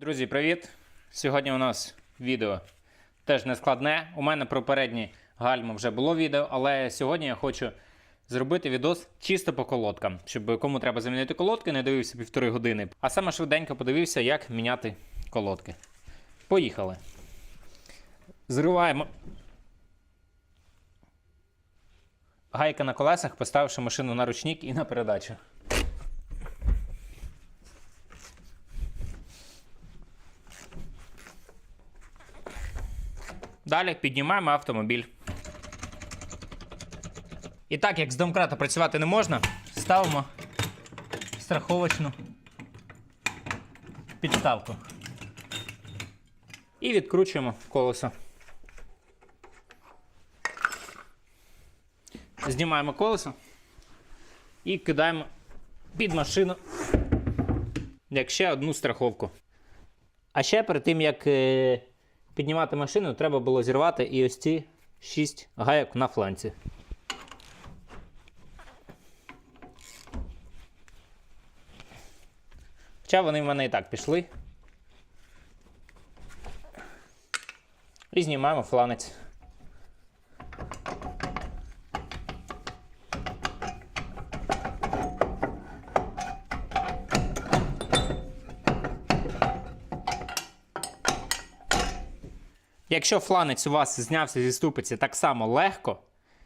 Друзі, привіт! Сьогодні у нас відео теж не складне. У мене про передні гальми вже було відео, але сьогодні я хочу зробити відос чисто по колодкам, щоб кому треба замінити колодки, не дивився півтори години. А саме швиденько подивився, як міняти колодки. Поїхали. Зриваємо. Гайка на колесах, поставивши машину на ручник і на передачу. Далі піднімаємо автомобіль. І так, як з домкрата працювати не можна, ставимо страховочну підставку. І відкручуємо колесо. Знімаємо колесо і кидаємо під машину як ще одну страховку. А ще перед тим, як е, піднімати машину, треба було зірвати і ось ці 6 гайок на фланці. Хоча вони в мене і так пішли. І знімаємо фланець. Якщо фланець у вас знявся зі ступиці так само легко,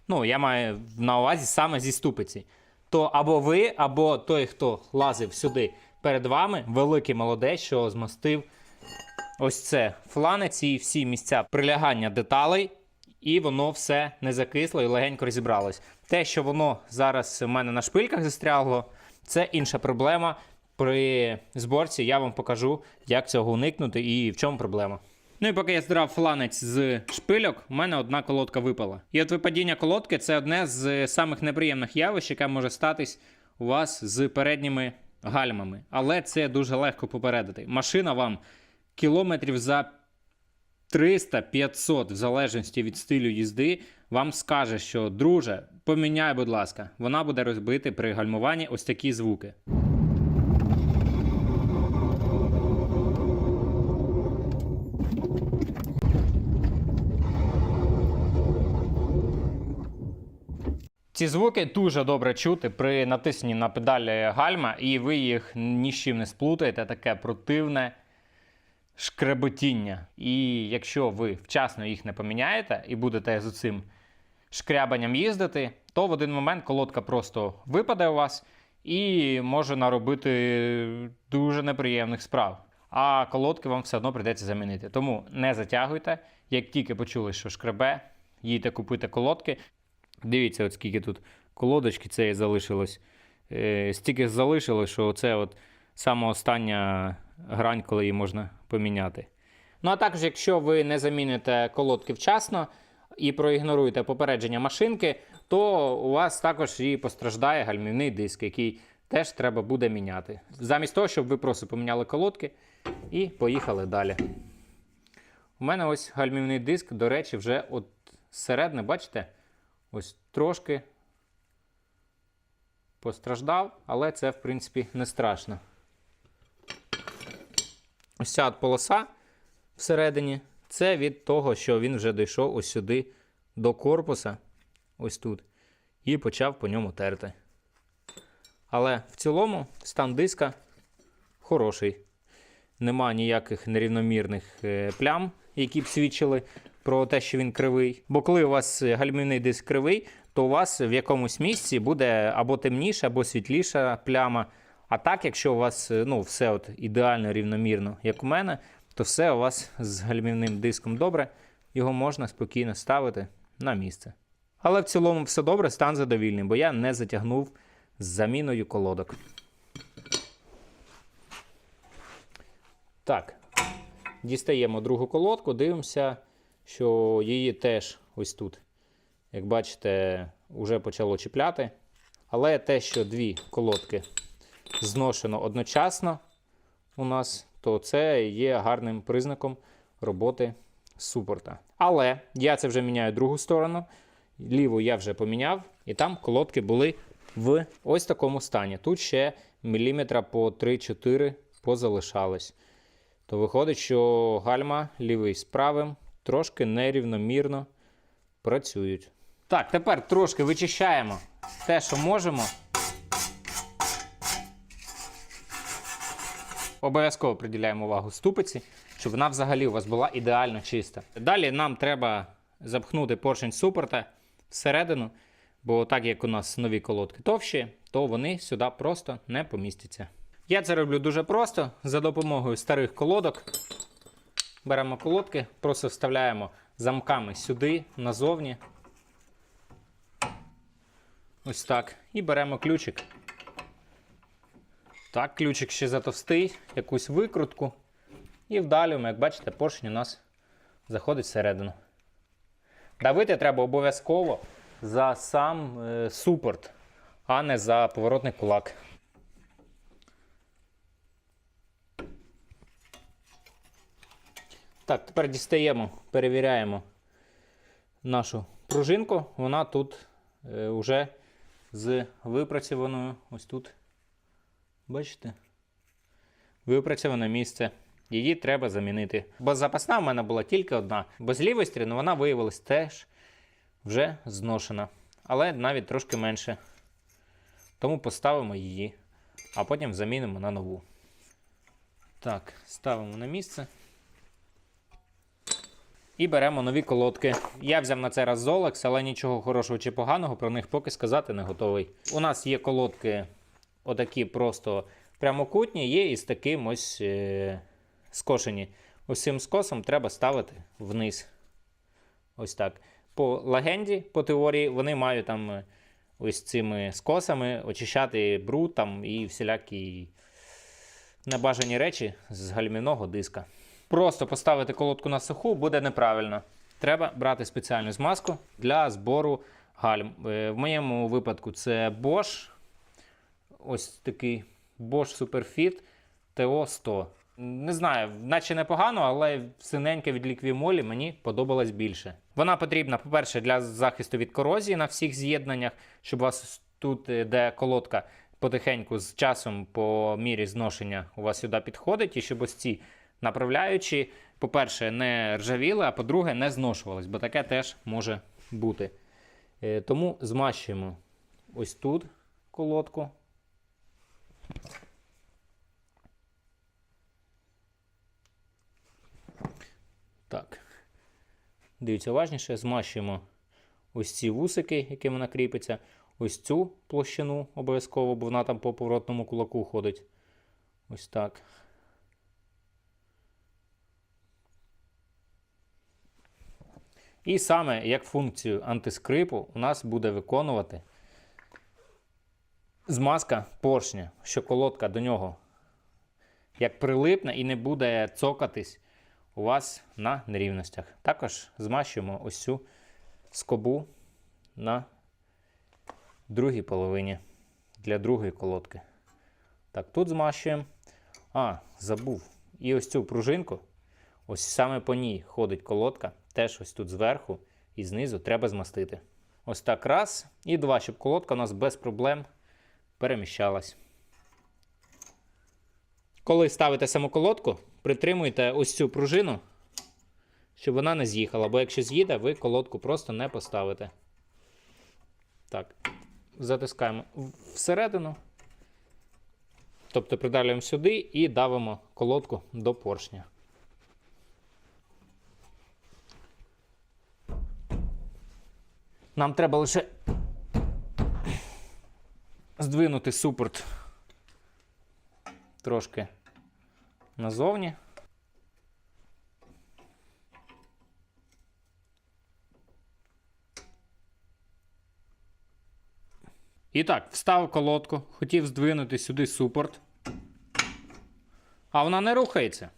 ну я маю на увазі саме зі ступиці, то або ви, або той, хто лазив сюди перед вами, великий молодець, що змостив ось це фланець і всі місця прилягання деталей, і воно все не закисло і легенько розібралось. Те, що воно зараз у мене на шпильках застрягло, це інша проблема. При зборці я вам покажу, як цього уникнути і в чому проблема. Ну і поки я здрав фланець з шпильок, у мене одна колодка випала. І от випадіння колодки це одне з самих неприємних явищ, яке може статись у вас з передніми гальмами. Але це дуже легко попередити. Машина вам кілометрів за 300-500, в залежності від стилю їзди, вам скаже, що друже, поміняй, будь ласка, вона буде розбити при гальмуванні ось такі звуки. Ці звуки дуже добре чути при натисненні на педалі гальма, і ви їх ні з чим не сплутаєте, таке противне шкреботіння. І якщо ви вчасно їх не поміняєте і будете з цим шкрябанням їздити, то в один момент колодка просто випаде у вас і може наробити дуже неприємних справ. А колодки вам все одно прийдеться замінити. Тому не затягуйте. Як тільки почули, що шкребе, їдьте купити колодки. Дивіться, от скільки тут колодочки цієї залишилось. Е, стільки залишилось, що це от саме остання грань, коли її можна поміняти. Ну а також, якщо ви не заміните колодки вчасно і проігноруєте попередження машинки, то у вас також і постраждає гальмівний диск, який теж треба буде міняти. Замість того, щоб ви просто поміняли колодки і поїхали далі. У мене ось гальмівний диск, до речі, вже от зсередини, бачите? Ось трошки постраждав, але це, в принципі, не страшно. Ось ця полоса всередині, це від того, що він вже дійшов ось сюди до корпуса, ось тут, і почав по ньому терти. Але в цілому стан диска хороший. Нема ніяких нерівномірних е, плям, які б свідчили про те, що він кривий. Бо коли у вас гальмівний диск кривий, то у вас в якомусь місці буде або темніша, або світліша пляма. А так, якщо у вас ну, все от ідеально рівномірно, як у мене, то все у вас з гальмівним диском добре, його можна спокійно ставити на місце. Але в цілому все добре, стан задовільний, бо я не затягнув з заміною колодок. Так, дістаємо другу колодку, дивимося, що її теж ось тут, як бачите, вже почало чіпляти. Але те, що дві колодки зношено одночасно у нас, то це є гарним признаком роботи супорта. Але я це вже міняю другу сторону. Ліву я вже поміняв, і там колодки були в ось такому стані. Тут ще міліметра по 3-4 позалишались. то виходить, що гальма лівий з правим трошки нерівномірно працюють. Так, тепер трошки вичищаємо те, що можемо. Обов'язково приділяємо увагу ступиці, щоб вона взагалі у вас була ідеально чиста. Далі нам треба запхнути поршень супорта всередину, бо так як у нас нові колодки товщі, то вони сюди просто не помістяться. Я це роблю дуже просто за допомогою старих колодок. Беремо колодки, просто вставляємо замками сюди, назовні. Ось так. І беремо ключик. Так, ключик ще затовстий, якусь викрутку. І вдалюємо, як бачите, поршень у нас заходить всередину. Давити треба обов'язково за сам е, супорт, а не за поворотний кулак. Так, тепер дістаємо, перевіряємо нашу пружинку. Вона тут е, вже з випрацьованою ось тут. Бачите? Випрацьоване місце. Її треба замінити. Бо запасна в мене була тільки одна. Бо з лівої сторони вона виявилась теж вже зношена. Але навіть трошки менше. Тому поставимо її, а потім замінимо на нову. Так, ставимо на місце. І беремо нові колодки. Я взяв на цей раз Zolex, але нічого хорошого чи поганого про них поки сказати не готовий. У нас є колодки отакі просто прямокутні, є і з таким ось е- скошені. Цим скосом треба ставити вниз. Ось так. По легенді, по теорії, вони мають там е, ось цими скосами очищати бруд там і всілякі небажані речі з гальмівного диска. Просто поставити колодку на суху буде неправильно. Треба брати спеціальну змазку для збору гальм. Е, В моєму випадку це Bosch. Ось такий Bosch Superfit TO100. Не знаю, наче непогано, але синенька від ліквімолі мені подобалась більше. Вона потрібна, по-перше, для захисту від корозії на всіх з'єднаннях, щоб у вас тут, е, де колодка, потихеньку з часом по мірі зношення у вас сюди підходить, і щоб ось ці направляючі, по-перше, не ржавіли, а по-друге, не зношувались, бо таке теж може бути. Е, Тому змащуємо ось тут колодку. Так. Дивіться уважніше, змащуємо ось ці вусики, якими вона кріпиться. Ось цю площину обов'язково, бо вона там по поворотному кулаку ходить. Ось так. І саме як функцію антискрипу у нас буде виконувати змазка поршня, що колодка до нього як прилипне і не буде цокатись у вас на нерівностях. Також змащуємо ось цю скобу на другій половині для другої колодки. Так, тут змащуємо. А, забув. І ось цю пружинку, ось саме по ній ходить колодка, теж ось тут зверху і знизу треба змастити. Ось так раз. І два, щоб колодка у нас без проблем переміщалась. Коли ставите саму колодку, притримуйте ось цю пружину, щоб вона не з'їхала, бо якщо з'їде, ви колодку просто не поставите. Так, затискаємо всередину. Тобто придавлюємо сюди і давимо колодку до поршня. Нам треба лише здвинути супорт трошки назовні. І так, вставив колодку, хотів здвинути сюди супорт. А вона не рухається.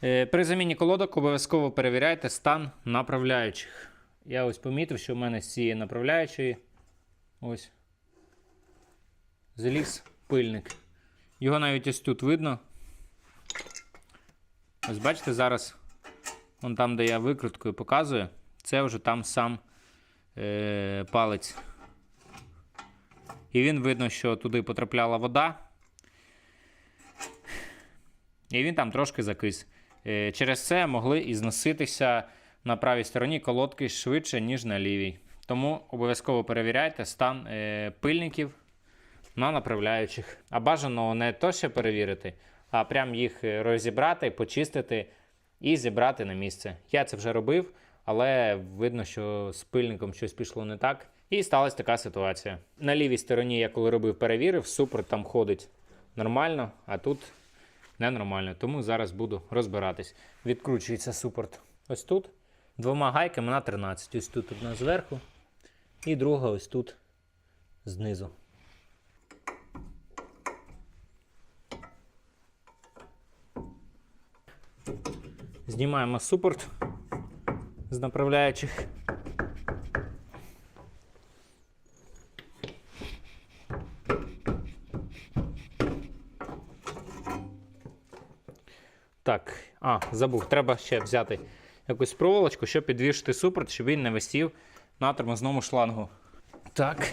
При заміні колодок обов'язково перевіряйте стан направляючих. Я ось помітив, що в мене з цієї направляючої ось заліз пильник. Його навіть ось тут видно. Ось бачите, зараз вон там, де я викруткою показую, це вже там сам е, палець. І він видно, що туди потрапляла вода. і він там трошки закис. Е, Через це могли і зноситися на правій стороні колодки швидше, ніж на лівій. Тому обов'язково перевіряйте стан е, пильників на направляючих. А бажано не то ще перевірити, а прям їх е, розібрати, почистити і зібрати на місце. Я це вже робив, але видно, що з пильником щось пішло не так. І сталася така ситуація. На лівій стороні, я коли робив, перевірив, супер там ходить нормально, а тут ненормально. Тому зараз буду розбиратись. Відкручується супорт ось тут. Двома гайками на 13. Ось тут одна зверху, і друга ось тут знизу. Знімаємо супорт з направляючих. Так, а, забув, треба ще взяти якусь проволочку, щоб підвішити супорт, щоб він не висів на тормозному шлангу. Так.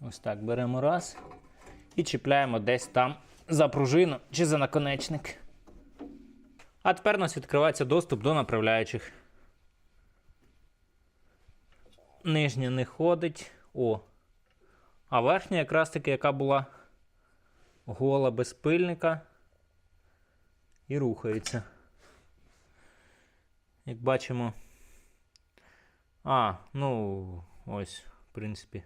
Ось так беремо раз. І чіпляємо десь там за пружину чи за наконечник. А тепер у нас відкривається доступ до направляючих. Нижня не ходить. О. А верхня якраз таки, яка була гола без пильника. І рухається. Як бачимо. А, ну, ось, в принципі,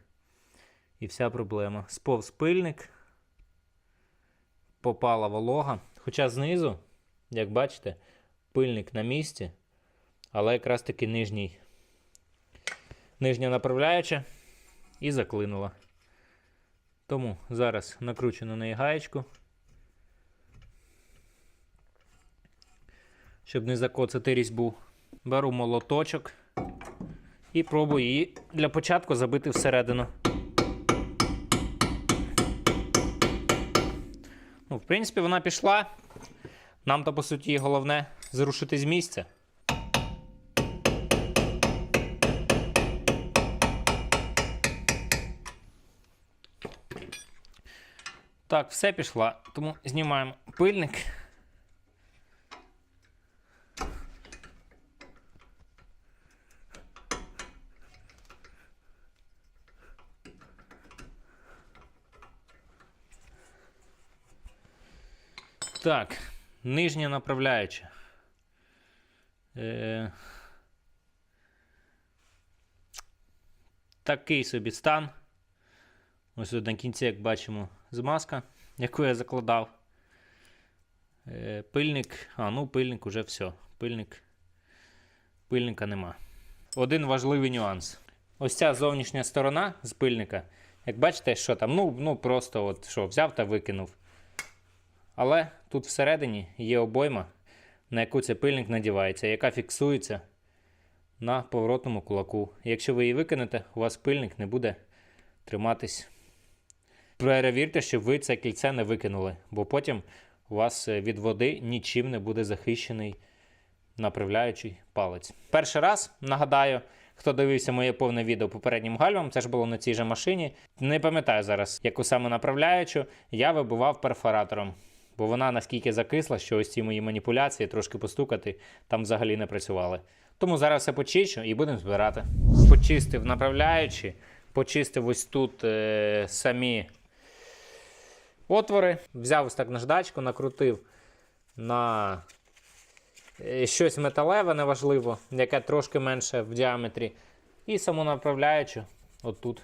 і вся проблема. Сповз пильник. Попала волога. Хоча знизу, як бачите, пильник на місці, але якраз таки нижній. Нижня направляюча і заклинула. Тому зараз накручу на неї гаєчку. Щоб не закоцати різьбу. Беру молоточок і пробую її для початку забити всередину. Ну, в принципі, вона пішла. Нам то, по суті, головне зрушити з місця. Так, все пішла. Тому знімаємо пильник. Так, нижня направляюча. Е... Такий собі стан. Ось тут на кінці, як бачимо, змазка, яку я закладав. Е... Пильник. А, ну пильник уже все. Пильник. Пильника нема. Один важливий нюанс. Ось ця зовнішня сторона з пильника. Як бачите, що там? Ну, ну просто от що, взяв та викинув. Але тут всередині є обойма, на яку цей пильник надівається, яка фіксується на поворотному кулаку. Якщо ви її викинете, у вас пильник не буде триматись. Перевірте, щоб ви це кільце не викинули, бо потім у вас е, від води нічим не буде захищений направляючий палець. Перший раз нагадаю. Хто дивився моє повне відео попереднім гальмом, це ж було на цій же машині. Не пам'ятаю зараз, яку саме направляючу, я вибивав перфоратором. Бо вона наскільки закисла, що ось ці мої маніпуляції трошки постукати там взагалі не працювали. Тому зараз все почищу і будемо збирати. Почистив направляючи, почистив ось тут е, самі отвори. Взяв ось так наждачку, накрутив на е, щось металеве, неважливо, яке трошки менше в діаметрі. І саму отут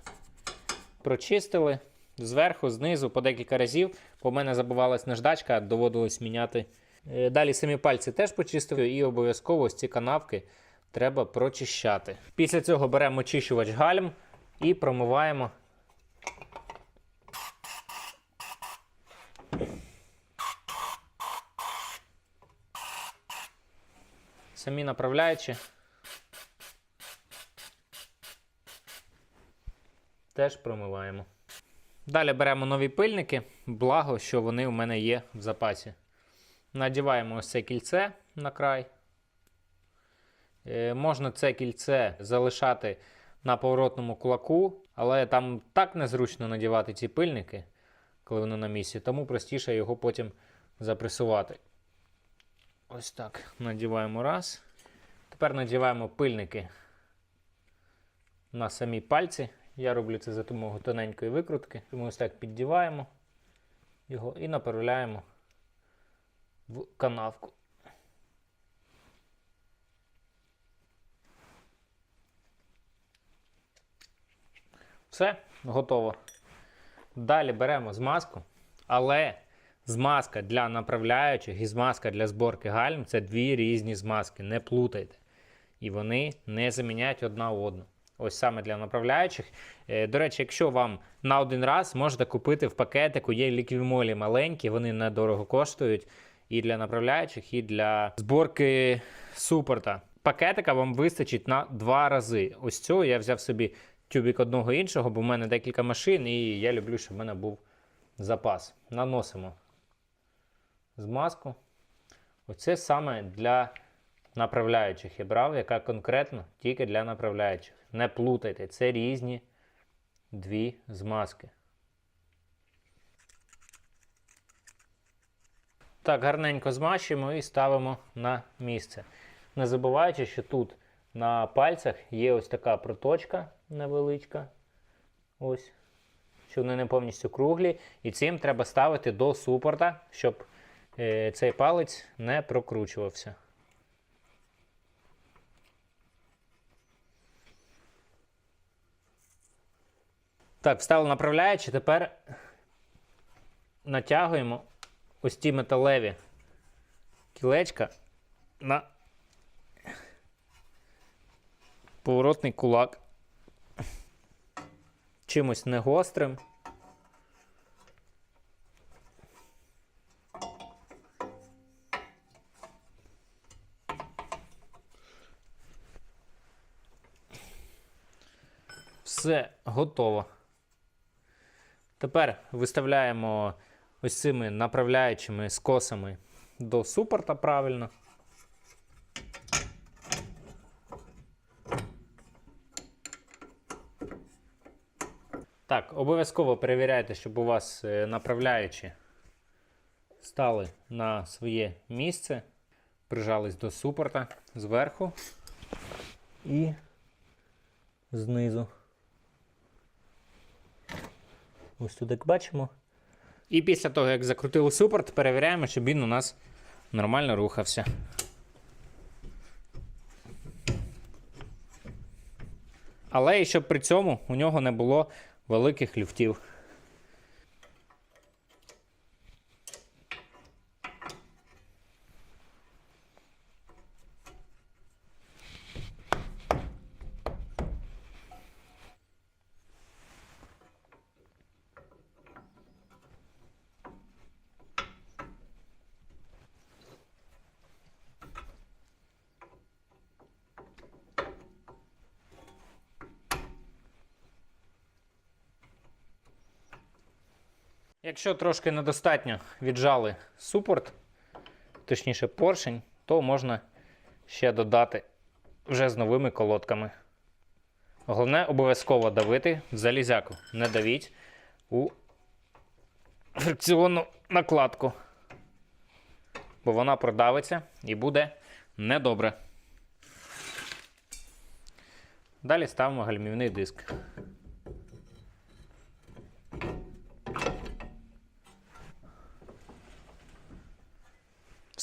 прочистили зверху, знизу по декілька разів. По мене забувалась наждачка, доводилось міняти. Е, Далі самі пальці теж почистив і обов'язково ці канавки треба прочищати. Після цього беремо очищувач гальм і промиваємо. Самі направляючи. Теж промиваємо. Далі беремо нові пильники, благо, що вони у мене є в запасі. Надіваємо ось це кільце на край. Е, можна це кільце залишати на поворотному кулаку, але там так незручно надівати ці пильники, коли вони на місці, тому простіше його потім запресувати. Ось так. Надіваємо раз. Тепер надіваємо пильники на самі пальці. Я роблю це за допомогою тоненької викрутки. Тому ось так піддіваємо його і направляємо в канавку. Все, готово. Далі беремо змазку, але змазка для направляючих і змазка для зборки гальм це дві різні змазки. Не плутайте. І вони не заміняють одна одну. Ось саме для направляючих. Е, До речі, якщо вам на один раз можете купити в пакетику, є ліквімолі маленькі, вони недорого коштують і для направляючих, і для зборки супорта. Пакетика вам вистачить на два рази. Ось цього я взяв собі тюбік одного іншого, бо в мене декілька машин, і я люблю, щоб в мене був запас. Наносимо змазку. Оце саме для направляючих я брав, яка конкретно тільки для направляючих. Не плутайте, це різні дві змазки. Так, гарненько змащуємо і ставимо на місце. Не забуваючи, що тут на пальцях є ось така проточка невеличка. Ось. Що вони не повністю круглі. І цим треба ставити до супорта, щоб е, цей палець не прокручувався. Так, вставили направляючи, тепер натягуємо ось ті металеві кілечка на поворотний кулак. Чимось не гострим. Все готово. Тепер виставляємо ось цими направляючими скосами до супорта правильно. Так, обов'язково перевіряйте, щоб у вас е, направляючі стали на своє місце, прижались до супорта зверху і знизу. Ось тут, як бачимо. І після того, як закрутили супорт, перевіряємо, щоб він у нас нормально рухався. Але і щоб при цьому у нього не було великих люфтів. Якщо трошки недостатньо віджали супорт, точніше поршень, то можна ще додати вже з новими колодками. Головне обов'язково давити в залізяку. Не давіть у фрикціонну накладку, бо вона продавиться і буде недобре. Далі ставимо гальмівний диск.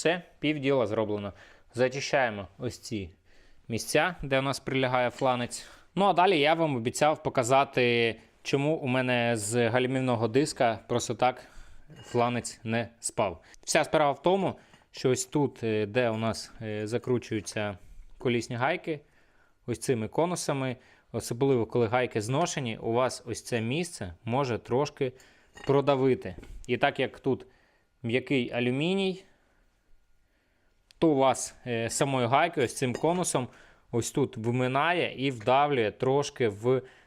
Все, півділа зроблено. Зачищаємо ось ці місця, де у нас прилягає фланець. Ну а далі я вам обіцяв показати, чому у мене з гальмівного диска просто так фланець не спав. Вся справа в тому, що ось тут, е, де у нас е, закручуються колісні гайки, ось цими конусами, особливо коли гайки зношені, у вас ось це місце може трошки продавити. І так як тут м'який алюміній, то у вас е, самою гайкою з цим конусом ось тут вминає і вдавлює трошки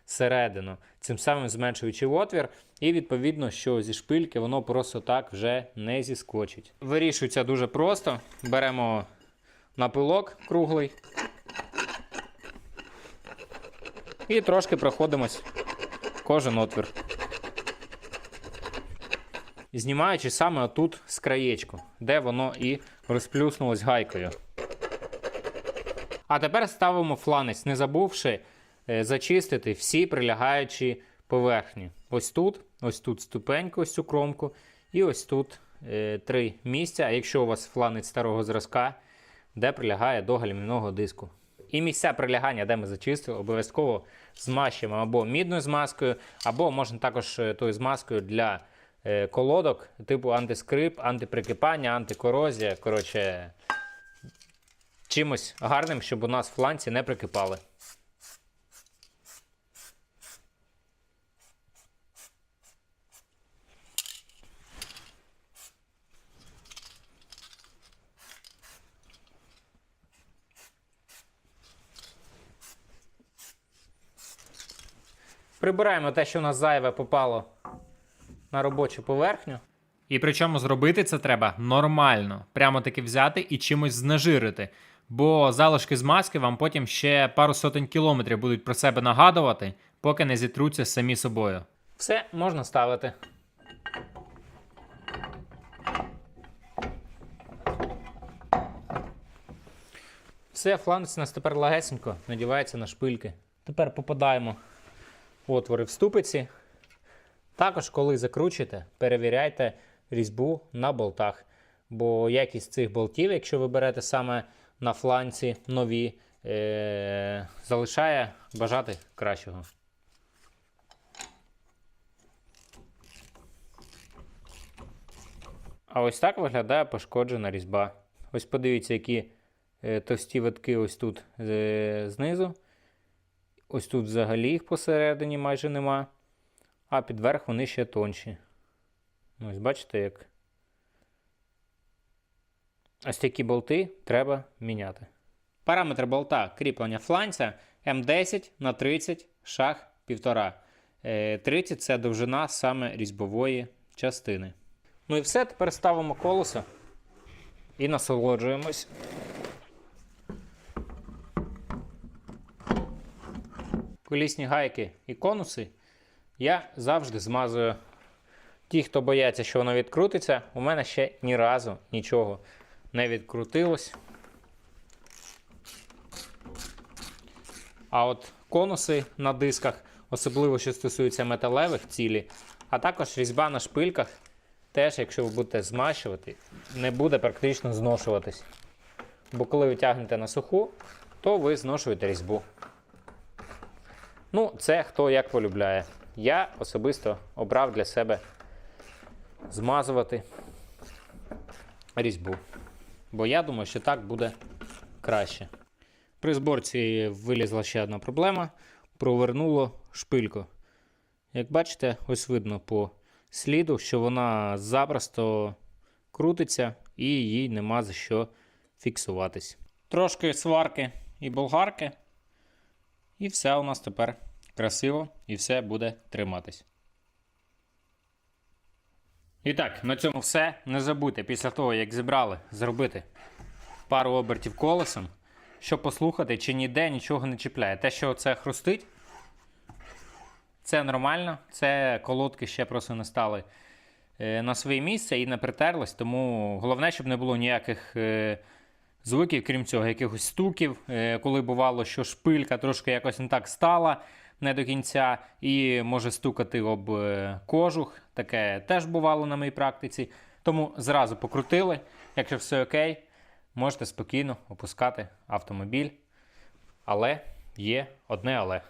всередину, цим самим зменшуючи отвір, і відповідно, що зі шпильки воно просто так вже не зіскочить. Вирішується дуже просто. Беремо напилок круглий і трошки проходимось кожен отвір. Знімаючи саме отут з краєчку, де воно і розплюснулось гайкою. А тепер ставимо фланець, не забувши е, зачистити всі прилягаючі поверхні. Ось тут, ось тут ступеньку, ось цю кромку, і ось тут е, три місця. А якщо у вас фланець старого зразка, де прилягає до гальмівного диску. І місця прилягання, де ми зачистили, обов'язково змащуємо або мідною змазкою, або можна також е, тою змазкою для колодок, типу антискрип, антиприкипання, антикорозія. Коротше, чимось гарним, щоб у нас фланці не прикипали. Прибираємо те, що у нас зайве попало на робочу поверхню. І причому зробити це треба нормально, прямо таки взяти і чимось знежирити. Бо залишки з маски вам потім ще пару сотень кілометрів будуть про себе нагадувати, поки не зітруться самі собою. Все можна ставити. Все, фланець у нас тепер лагесенько надівається на шпильки. Тепер попадаємо в отвори в ступиці. Також, коли закручуєте, перевіряйте різьбу на болтах. Бо якість цих болтів, якщо ви берете саме на фланці нові, е- залишає бажати кращого. А ось так виглядає пошкоджена різьба. Ось подивіться, які е, товсті витки ось тут е, знизу. Ось тут взагалі їх посередині майже нема. А під верх вони ще тонші. Ось бачите, як. Ось такі болти треба міняти. Параметр болта кріплення фланця М10 на 30 шаг 1,5. Е, 30 це довжина саме різьбової частини. Ну і все, тепер ставимо колесо і насолоджуємось. Колісні гайки і конуси я завжди змазую. Ті, хто бояться, що воно відкрутиться, у мене ще ні разу нічого не відкрутилось. А от конуси на дисках, особливо що стосується металевих цілі, а також різьба на шпильках, теж, якщо ви будете змащувати, не буде практично зношуватись. Бо коли ви тягнете на суху, то ви зношуєте різьбу. Ну, це хто як полюбляє. Я особисто обрав для себе змазувати різьбу. Бо я думаю, що так буде краще. При зборці вилізла ще одна проблема. Провернуло шпильку. Як бачите, ось видно по сліду, що вона запросто крутиться і їй нема за що фіксуватись. Трошки сварки і болгарки. І все у нас тепер красиво і все буде триматись. І так, на цьому все. Не забудьте після того, як зібрали, зробити пару обертів колесом, щоб послухати, чи ніде нічого не чіпляє. Те, що це хрустить, це нормально. Це колодки ще просто не стали е, на своє місце і не притерлись. Тому головне, щоб не було ніяких е, звуків, крім цього, якихось стуків. Е, коли бувало, що шпилька трошки якось не так стала не до кінця і може стукати об е, кожух. Таке теж бувало на моїй практиці. Тому зразу покрутили. Якщо все окей, можете спокійно опускати автомобіль. Але є одне але.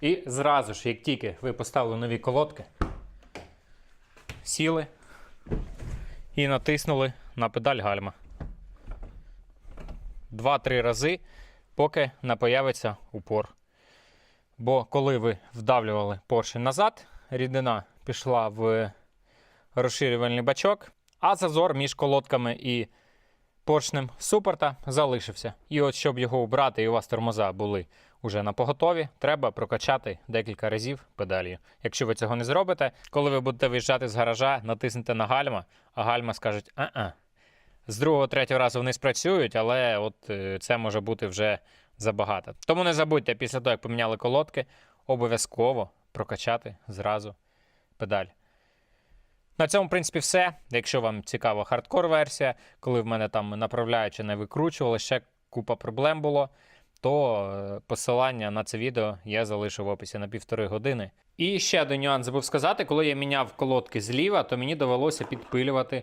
І зразу ж, як тільки ви поставили нові колодки, сіли і натиснули на педаль гальма. Два-три рази, поки не появиться упор. Бо коли ви вдавлювали поршень назад, рідина пішла в розширювальний бачок, а зазор між колодками і поршнем супорта залишився. І от щоб його убрати, і у вас тормоза були уже на поготові, треба прокачати декілька разів педалію. Якщо ви цього не зробите, коли ви будете виїжджати з гаража, натиснете на гальма, а гальма скажуть а-а. З другого, третього разу вони спрацюють, але от е, це може бути вже забагато. Тому не забудьте після того, як поміняли колодки, обов'язково прокачати зразу педаль. На цьому, в принципі, все. Якщо вам цікава хардкор-версія, коли в мене там направляючи не викручували, ще купа проблем було, то е, посилання на це відео я залишив в описі на півтори години. І ще один нюанс забув сказати, коли я міняв колодки зліва, то мені довелося підпилювати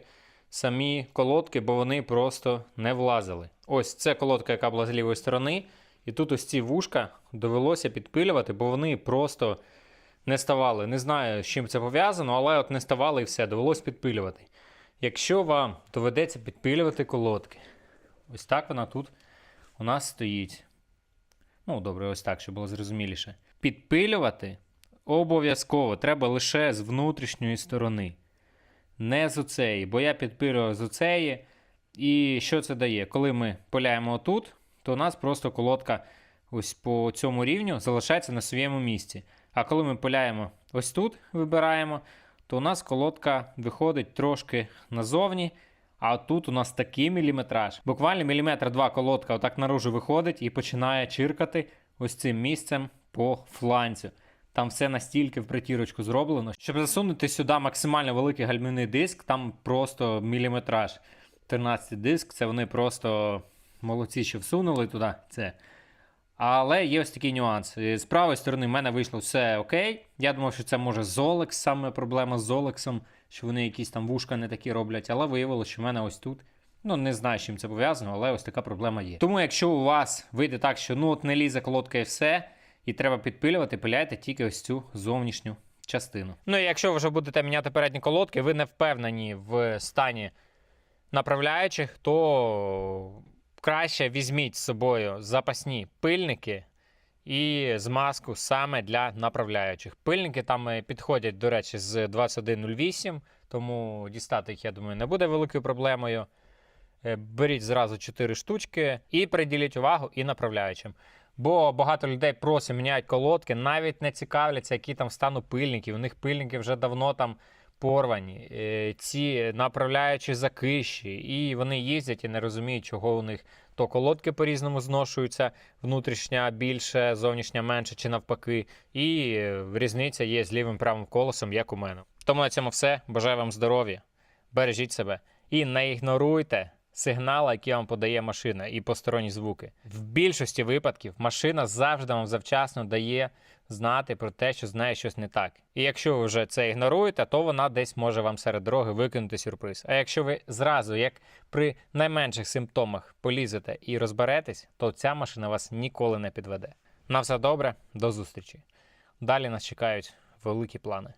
самі колодки, бо вони просто не влазили. Ось це колодка, яка була з лівої сторони, і тут ось ці вушка довелося підпилювати, бо вони просто не ставали. Не знаю, з чим це пов'язано, але от не ставали і все, довелося підпилювати. Якщо вам доведеться підпилювати колодки, ось так вона тут у нас стоїть. Ну, добре, ось так, щоб було зрозуміліше. Підпилювати обов'язково треба лише з внутрішньої сторони, не з оцеї, бо я підпилював з оцеї. І що це дає? Коли ми пиляємо отут, то у нас просто колодка ось по цьому рівню залишається на своєму місці. А коли ми пиляємо ось тут, вибираємо, то у нас колодка виходить трошки назовні. А тут у нас такий міліметраж. Буквально міліметр два колодка отак наружу виходить і починає чиркати ось цим місцем по фланцю. Там все настільки в притірочку зроблено. Щоб засунути сюди максимально великий гальмівний диск, там просто міліметраж. 13 диск, це вони просто молодці, що всунули туди це. Але є ось такий нюанс. Е, З правої сторони в мене вийшло все окей. Я думав, що це може Zolex, саме проблема з Zolexом, що вони якісь там вушка не такі роблять, але виявилося, що в мене ось тут. Ну, не знаю, з чим це пов'язано, але ось така проблема є. Тому, якщо у вас вийде так, що ну от не лізе колодка і все, і треба підпилювати, пиляйте тільки ось цю зовнішню частину. Ну і якщо ви вже будете міняти передні колодки, ви не впевнені в стані направляючих, то краще візьміть з собою запасні пильники і змазку саме для направляючих. Пильники там е, підходять, до речі, з 2108, тому дістати їх, я думаю, не буде великою проблемою. Е, Беріть зразу 4 штучки і приділіть увагу і направляючим. Бо багато людей просто міняють колодки, навіть не цікавляться, які там стану пильники. У них пильники вже давно там порвані, е, ці направляючі закищі, і вони їздять і не розуміють, чого у них то колодки по-різному зношуються, внутрішня більше, зовнішня менше чи навпаки. І е, різниця є з лівим правим колесом, як у мене. Тому на цьому все. Бажаю вам здоров'я, бережіть себе і не ігноруйте сигнали, які вам подає машина, і посторонні звуки. В більшості випадків машина завжди вам завчасно дає знати про те, що з нею щось не так. І якщо ви вже це ігноруєте, то вона десь може вам серед дороги викинути сюрприз. А якщо ви зразу, як при найменших симптомах, полізете і розберетесь, то ця машина вас ніколи не підведе. На все добре, до зустрічі. Далі нас чекають великі плани.